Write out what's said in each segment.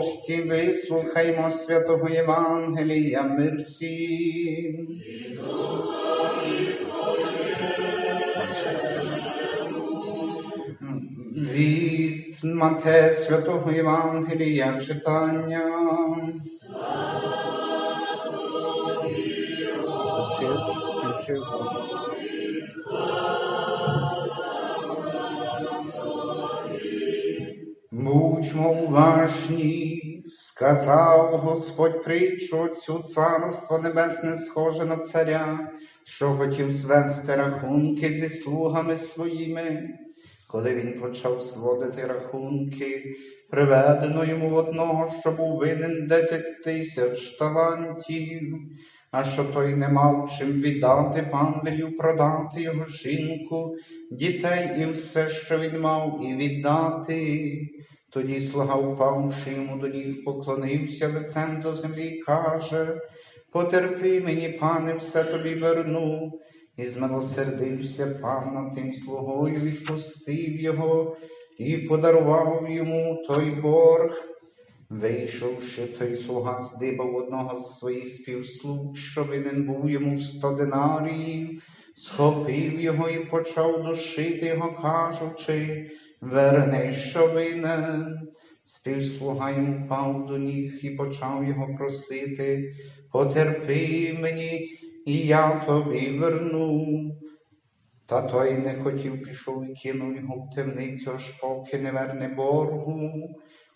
Прості, вислухаймо святого Євангелія, мир всім. Від Мате святого Євангелія читання. Будьмо уважні, сказав Господь притчу, цю царство небесне схоже на царя, що хотів звести рахунки зі слугами своїми. Коли він почав зводити рахунки, приведено йому одного, що був винен десять тисяч талантів, а що той не мав чим віддати, пан продати його жінку, дітей і все, що він мав, і віддати. Тоді слуга, впавши йому до ніг, поклонився лицем до землі і каже, потерпи мені, пане, все тобі верну. І змилосердився пан над тим слугою, відпустив його і подарував йому той борг. Вийшовши, той слуга здибав одного з своїх співслуг, що винен був йому в сто динаріїв, схопив його і почав душити його, кажучи, верни, що винен. Співслуга йому впав до ніг і почав його просити, потерпи мені, і я тобі верну. Та той не хотів, пішов і кинув його в темницю, аж поки не верне боргу.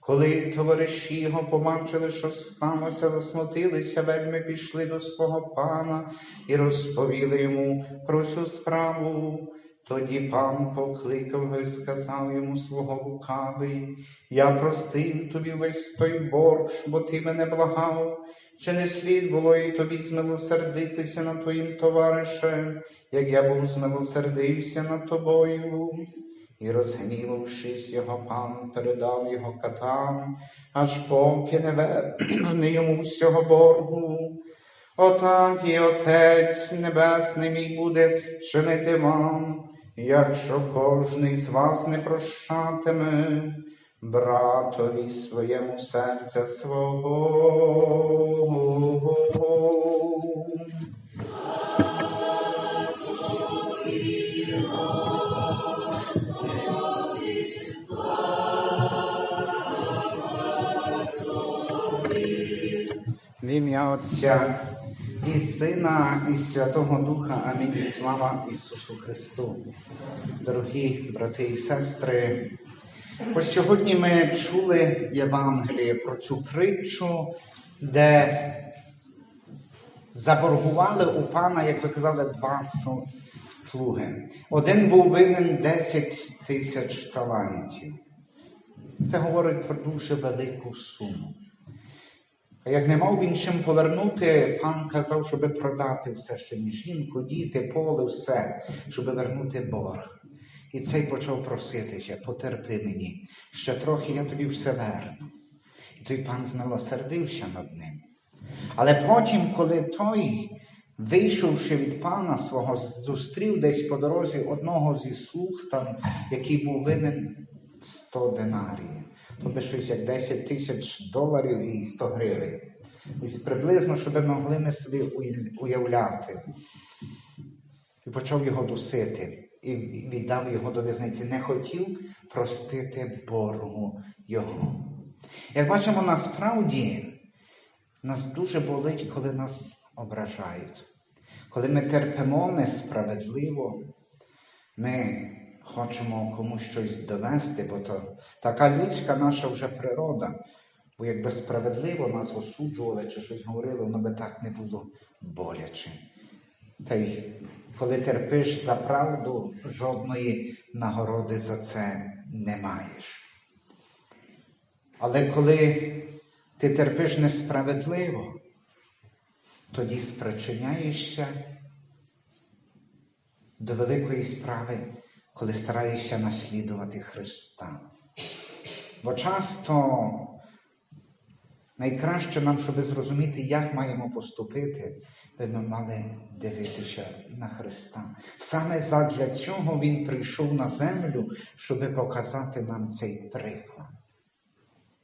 Коли товариші його побачили, що сталося, засмутилися, вельми пішли до свого пана і розповіли йому про цю справу. Тоді пан покликав його і сказав йому свого лукавий, я простив тобі весь той борг, бо ти мене благав. Чи не слід було і тобі змилосердитися над твоїм товаришем, як я був змилосердився над тобою? І, розгнівавшись, його пан передав його катам, аж поки не верне йому всього боргу. Отак і Отець Небесний мій буде чинити вам, якщо кожний з вас не прощатиме братові своєму серця свого. В ім'я Отця і Сина, і Святого Духа. Амінь. І Слава Ісусу Христу. Дорогі брати і сестри, ось сьогодні ми чули Євангеліє про цю притчу, де заборгували у пана, як ви казали, два слуги. Один був винен 10 тисяч талантів. Це говорить про дуже велику суму. А як не мав він чим повернути, пан казав, щоб продати все, що ні жінку, діти, поле, все, щоб вернути борг. І цей почав проситися, потерпи мені, ще трохи я тобі все верну. І той пан змилосердився над ним. Але потім, коли той, вийшовши від пана свого, зустрів десь по дорозі одного зі слуг, там, який був винен 100 динаріїв. Тобто щось як 10 тисяч доларів і 100 гривень. І приблизно, щоб могли ми собі уявляти. І почав його дусити і віддав його до в'язниці. Не хотів простити боргу його. Як бачимо, насправді нас дуже болить, коли нас ображають. Коли ми терпимо несправедливо, ми хочемо комусь щось довести, бо то така людська наша вже природа. Бо якби справедливо нас осуджували чи щось говорили, воно би так не було боляче. Та й коли терпиш за правду, жодної нагороди за це не маєш. Але коли ти терпиш несправедливо, тоді спричиняєшся до великої справи, коли стараєшся наслідувати Христа. Бо часто найкраще нам, щоб зрозуміти, як маємо поступити, ми мали дивитися на Христа. Саме задля цього Він прийшов на землю, щоб показати нам цей приклад.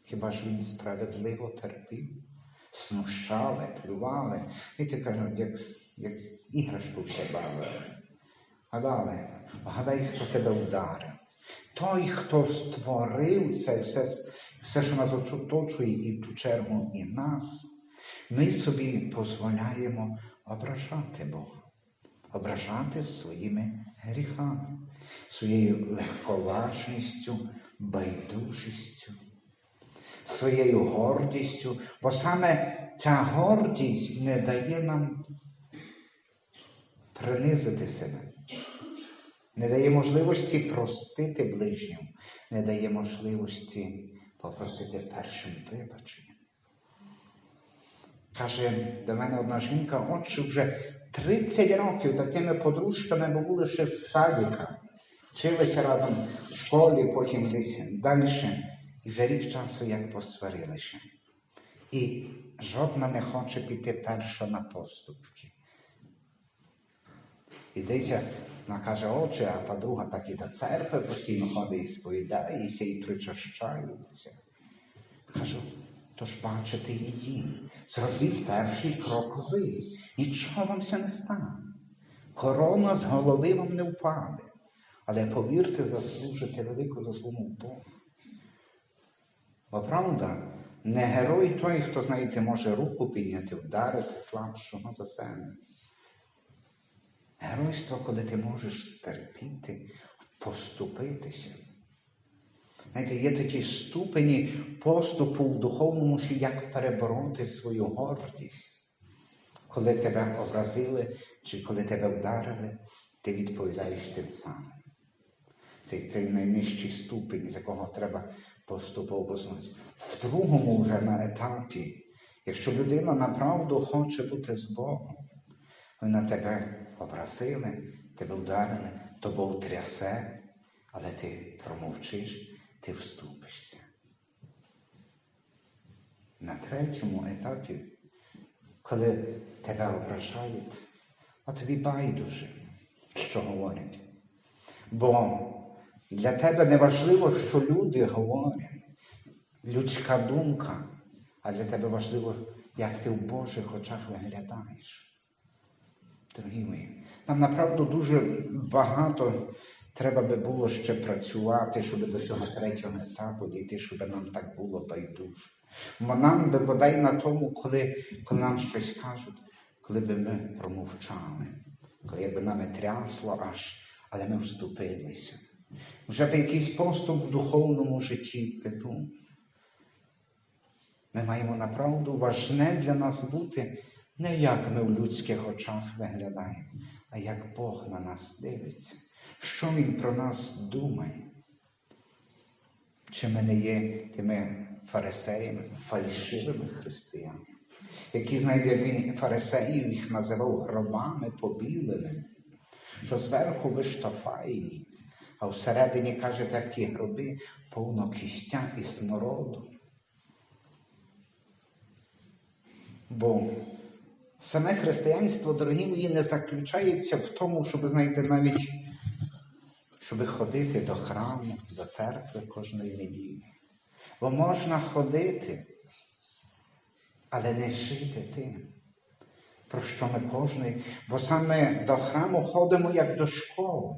Хіба ж він справедливо терпів? Снущали, плювали. І ти кажуть, як, як іграшку все бавили. Гадали, гадай, хто тебе вдарив. Той, хто створив це все, все, що нас оточує, і в ту чергу і нас, ми собі дозволяємо ображати Бога, ображати своїми гріхами, своєю легковажністю, байдужістю, своєю гордістю, бо саме ця гордість не дає нам принизити себе не дає можливості простити ближньому, не дає можливості попросити першим вибачення. Каже до мене одна жінка, отче вже 30 років такими подружками, бо були ще з садика. Вчилися разом в школі, потім десь далі. І вже рік часу як посварилися. І жодна не хоче піти перша на поступки. І здається, вона каже, отче, а та друга так і до церкви постійно ходить і сповідається, і причащається. Кажу, то ж бачите її, зробіть перший крок ви. Нічого вам все не стане. Корона з голови вам не впаде. Але повірте, заслужите велику заслугу Богу. Бо правда, не герой той, хто, знаєте, може руку підняти, вдарити слабшого за себе. Геройство, коли ти можеш стерпіти, поступитися. Знаєте, є такі ступені поступу в духовному, як перебороти свою гордість. Коли тебе образили чи коли тебе вдарили, ти відповідаєш тим самим. Це цей найнижчий ступень, з якого треба поступово познатися. В другому вже на етапі, якщо людина направду хоче бути з Богом, вона тебе образили, тебе вдарили, тобою трясе, але ти промовчиш, ти вступишся. На третьому етапі, коли тебе ображають, а тобі байдуже, що говорять. Бо для тебе не важливо, що люди говорять, людська думка, а для тебе важливо, як ти в Божих очах виглядаєш. Дорогі мої, нам направду дуже багато треба би було ще працювати, щоб до цього третього етапу дійти, щоб нам так було байдуже. Нам би бодай на тому, коли, коли нам щось кажуть, коли би ми промовчали, коли би нами трясло аж, але ми вступилися. Вже б якийсь поступ в духовному житті піду. Ми маємо направду важне для нас бути не як ми в людських очах виглядаємо, а як Бог на нас дивиться, що Він про нас думає. Чи ми не є тими фарисеями, фальшивими християнами, які, знаєте, він фарисеїв їх називав гробами побіленими, що зверху ви штафаєні, а всередині, каже, такі гроби повно кістя і смороду. Бо саме християнство, дорогі мої, не заключається в тому, щоб, знаєте, навіть щоб ходити до храму, до церкви кожної неділі. Бо можна ходити, але не жити тим, про що ми кожний, бо саме до храму ходимо як до школи,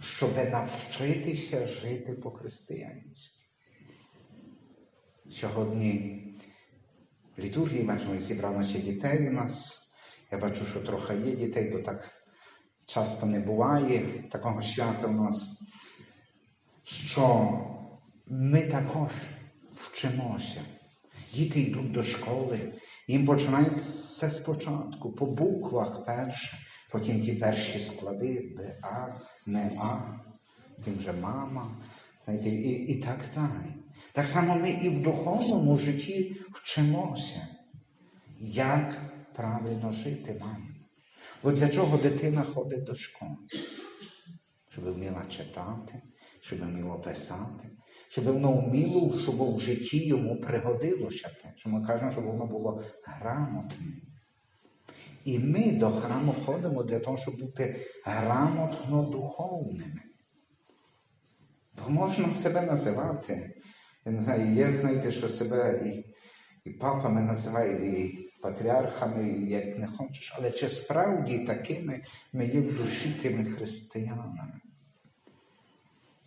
щоб навчитися жити по-християнськи. Сьогодні літургії бачимо, зібралося дітей у нас. Я бачу, що трохи є дітей, бо так часто не буває такого свята у нас, що ми також вчимося. Діти йдуть до школи, їм починають все спочатку, по буквах перше, потім ті перші склади Б, А, не А, потім вже мама, знаєте, і, і так далі. Так само ми і в духовному житті вчимося, як правильно жити маємо. Бо для чого дитина ходить до школи? Щоб вміла читати, щоб вміла писати, щоб воно вміло, щоб в житті йому пригодилося те, що ми кажемо, щоб воно було грамотним. І ми до храму ходимо для того, щоб бути грамотно духовними. Бо можна себе називати Я не знаю, є, знаєте, що себе і, і папами називають, і патріархами, і як не хочеш, але чи справді такими ми є в душі тими християнами?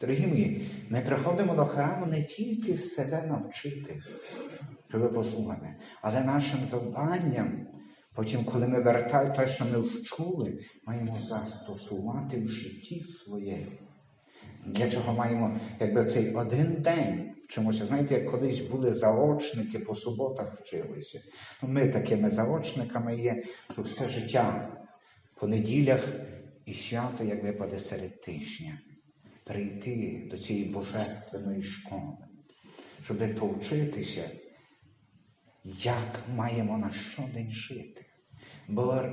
Дорогі мої, ми приходимо до храму не тільки себе навчити, що ви послухайте, але нашим завданням, потім, коли ми вертаємо те, що ми вчули, маємо застосувати в житті своєму. Для чого маємо, якби цей один день вчимося. Знаєте, як колись були заочники, по суботах вчилися. Ну, Ми такими заочниками є, що все життя по неділях і свято, як випаде серед тижня, прийти до цієї божественної школи, щоб повчитися, як маємо на щодень жити. Бо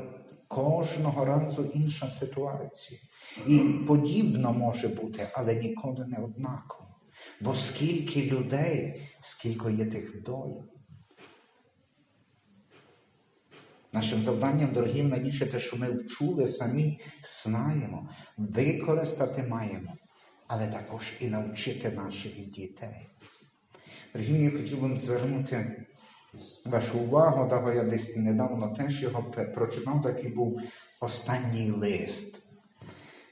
кожного разу інша ситуація. І подібно може бути, але ніколи не однаково. Бо скільки людей, скільки є тих доль. Нашим завданням, дорогі, навіщо те, що ми вчули, самі знаємо, використати маємо, але також і навчити наших дітей. Дорогі, я хотів би звернути вашу увагу, да, я десь недавно теж його прочитав, такий був останній лист.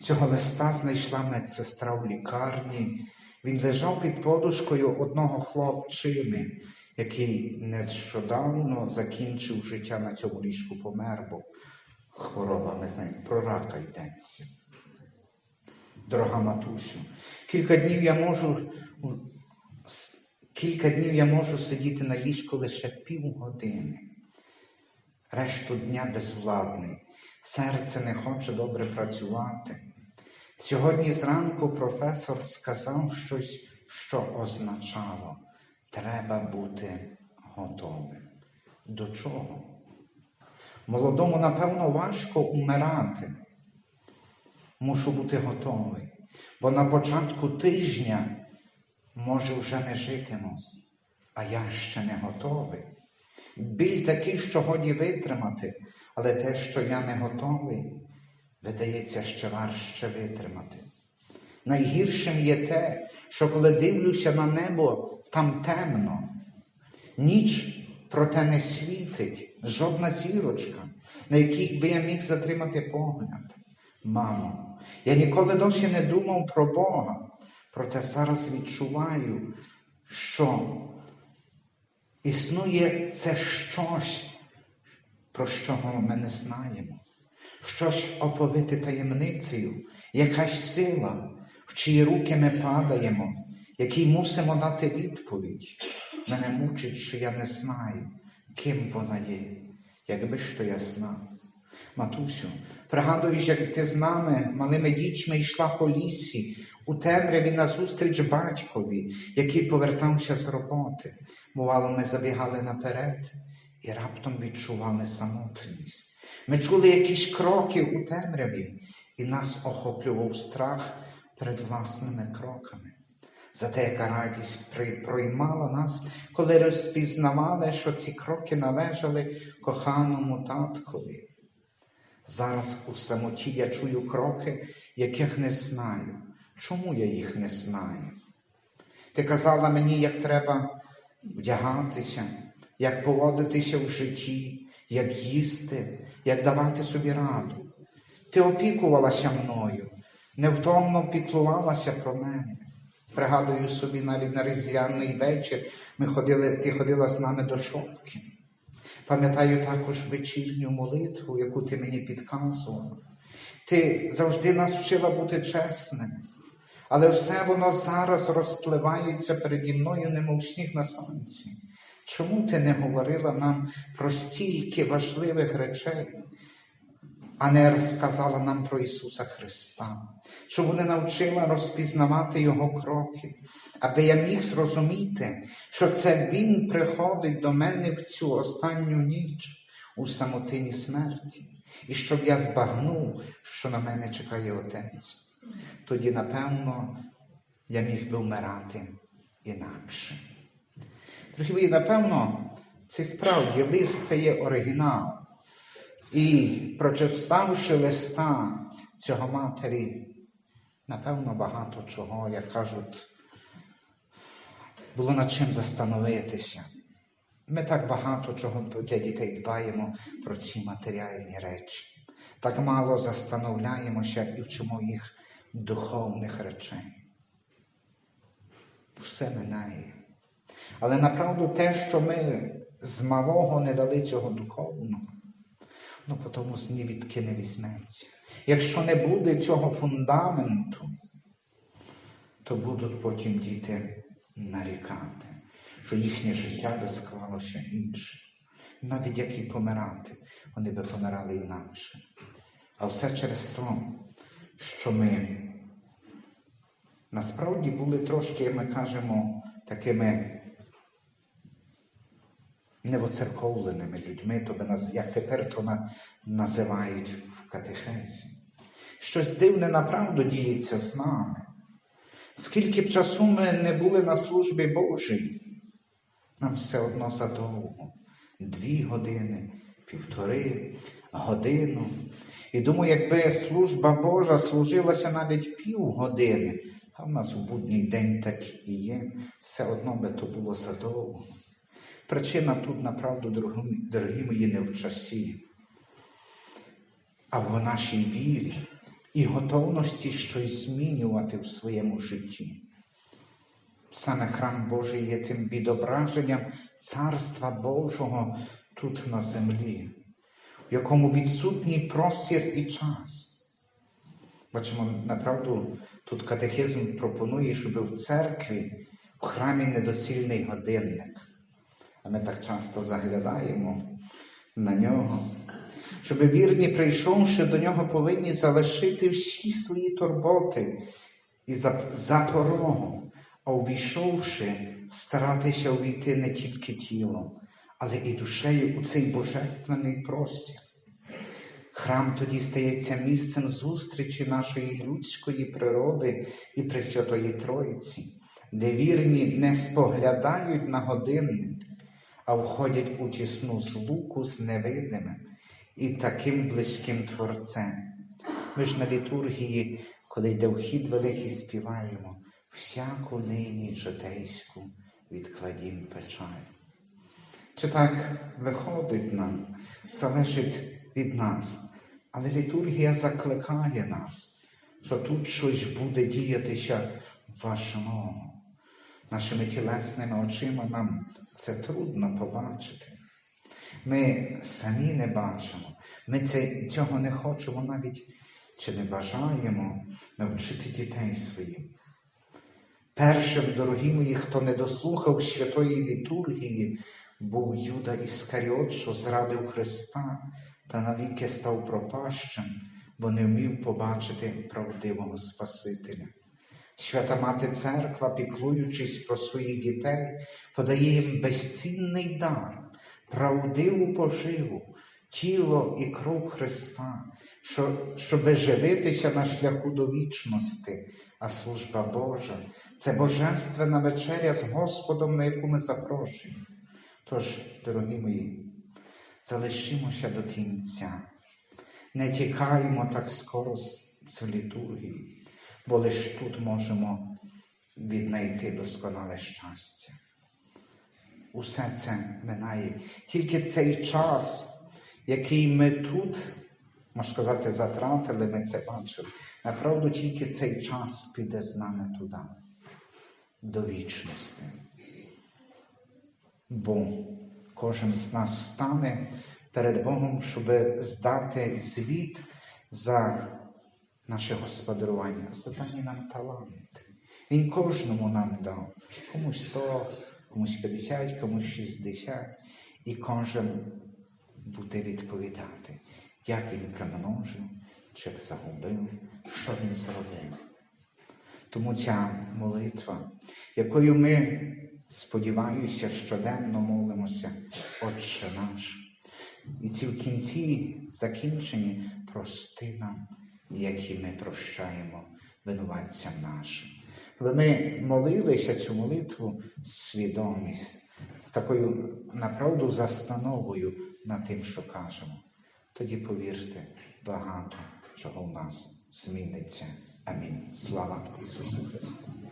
Цього листа знайшла медсестра в лікарні. Він лежав під подушкою одного хлопчини, який нещодавно закінчив життя на цьому ліжку помер, бо хвороба, ми знаємо, про рака йдеться. Дорога матусю, кілька днів я можу кілька днів я можу сидіти на ліжку лише півгодини. Решту дня безвладний, серце не хоче добре працювати. Сьогодні зранку професор сказав щось, що означало, треба бути готовим. До чого? Молодому, напевно, важко умирати. Мушу бути готовий. Бо на початку тижня, може, вже не житиму, а я ще не готовий. Біль такий, що годі витримати, але те, що я не готовий, видається, ще важче витримати. Найгіршим є те, що коли дивлюся на небо, там темно. Ніч проте не світить, жодна зірочка, на якій би я міг затримати погляд. Мамо, я ніколи досі не думав про Бога, проте зараз відчуваю, що існує це щось, про що ми не знаємо щось оповити таємницею, якась сила, в чиї руки ми падаємо, якій мусимо дати відповідь. Мене мучить, що я не знаю, ким вона є, якби ж то я знав. Матусю, пригадуєш, як ти з нами, малими дітьми, йшла по лісі, у темряві назустріч батькові, який повертався з роботи. Бувало, ми забігали наперед і раптом відчували самотність. Ми чули якісь кроки у темряві, і нас охоплював страх перед власними кроками. Зате яка радість проймала нас, коли розпізнавали, що ці кроки належали коханому таткові. Зараз у самоті я чую кроки, яких не знаю. Чому я їх не знаю? Ти казала мені, як треба вдягатися, як поводитися в житті, як їсти, як давати собі раду. Ти опікувалася мною, невтомно піклувалася про мене. Пригадую собі, навіть на різдвяний вечір ми ходили, ти ходила з нами до шопки. Пам'ятаю також вечірню молитву, яку ти мені підказувала. Ти завжди нас вчила бути чесними, але все воно зараз розпливається переді мною, немов сніг на сонці. Чому ти не говорила нам про стільки важливих речей, а не розказала нам про Ісуса Христа? Чому не навчила розпізнавати Його кроки, аби я міг зрозуміти, що це Він приходить до мене в цю останню ніч у самотині смерті, і щоб я збагнув, що на мене чекає Отець. Тоді, напевно, я міг би вмирати інакше. Друзі мої, напевно, це справді лист це є оригінал. І прочитавши листа цього матері, напевно, багато чого, як кажуть, було над чим застановитися. Ми так багато чого для дітей дбаємо про ці матеріальні речі. Так мало застановляємося і вчимо їх духовних речей. Все минає. Але направду те, що ми з малого не дали цього духовного, ну потому ні не візьметься. Якщо не буде цього фундаменту, то будуть потім діти нарікати, що їхнє життя би склалося інше. Навіть як і помирати, вони би помирали інакше. А все через те, що ми насправді були трошки, як ми кажемо, такими невоцерковленими людьми, то як тепер то на- називають в катехезі. Щось дивне направду діється з нами. Скільки б часу ми не були на службі Божій, нам все одно задовго. Дві години, півтори, годину. І думаю, якби служба Божа служилася навіть півгодини, а в нас у будній день так і є, все одно би то було задовго. Причина тут, направду, дорогі, мої, не в часі, а в нашій вірі і готовності щось змінювати в своєму житті. Саме храм Божий є тим відображенням Царства Божого тут на землі, в якому відсутній простір і час. Бачимо, направду, тут катехизм пропонує, щоб в церкві, в храмі недоцільний годинник. А ми так часто заглядаємо на нього, щоб вірні, прийшовши до нього, повинні залишити всі свої турботи і за, порогом, а увійшовши, старатися увійти не тільки тілом, але і душею у цей божественний простір. Храм тоді стається місцем зустрічі нашої людської природи і Пресвятої Троїці, де вірні не споглядають на годинник, а входять у тісну злуку з невидимим і таким близьким Творцем. Ми ж на літургії, коли йде вхід великий, співаємо всяку нині житейську відкладім печаль. Чи так виходить нам, залежить від нас, але літургія закликає нас, що тут щось буде діятися важного. Нашими тілесними очима нам це трудно побачити. Ми самі не бачимо, ми це, цього не хочемо навіть чи не бажаємо навчити дітей своїм. Першим, дорогі мої, хто не дослухав святої літургії, був Юда Іскаріот, що зрадив Христа та навіки став пропащим, бо не вмів побачити правдивого Спасителя. Свята Мати Церква, піклуючись про своїх дітей, подає їм безцінний дар, правдиву поживу, тіло і кров Христа, що, щоби живитися на шляху до вічності, а служба Божа це божественна вечеря з Господом, на яку ми запрошуємо. Тож, дорогі мої, залишимося до кінця, не тікаємо так скоро з літургії, бо лише тут можемо віднайти досконале щастя. Усе це минає. Тільки цей час, який ми тут, можна сказати, затратили, ми це бачили. Направду тільки цей час піде з нами туди, до вічності. Бо кожен з нас стане перед Богом, щоб здати звіт за наше господарювання, за дані нам таланти. Він кожному нам дав. Комусь 100, комусь 50, комусь 60. І кожен буде відповідати, як він примножив, чи загубив, що він зробив. Тому ця молитва, якою ми, сподіваюся, щоденно молимося, Отче наш. І ці в кінці закінчені прости нам, як і ми прощаємо винуватцям нашим. Коли ми молилися цю молитву свідомість, з такою направду застановою над тим, що кажемо, тоді повірте, багато чого в нас зміниться. Амінь. Слава Ісусу Христу!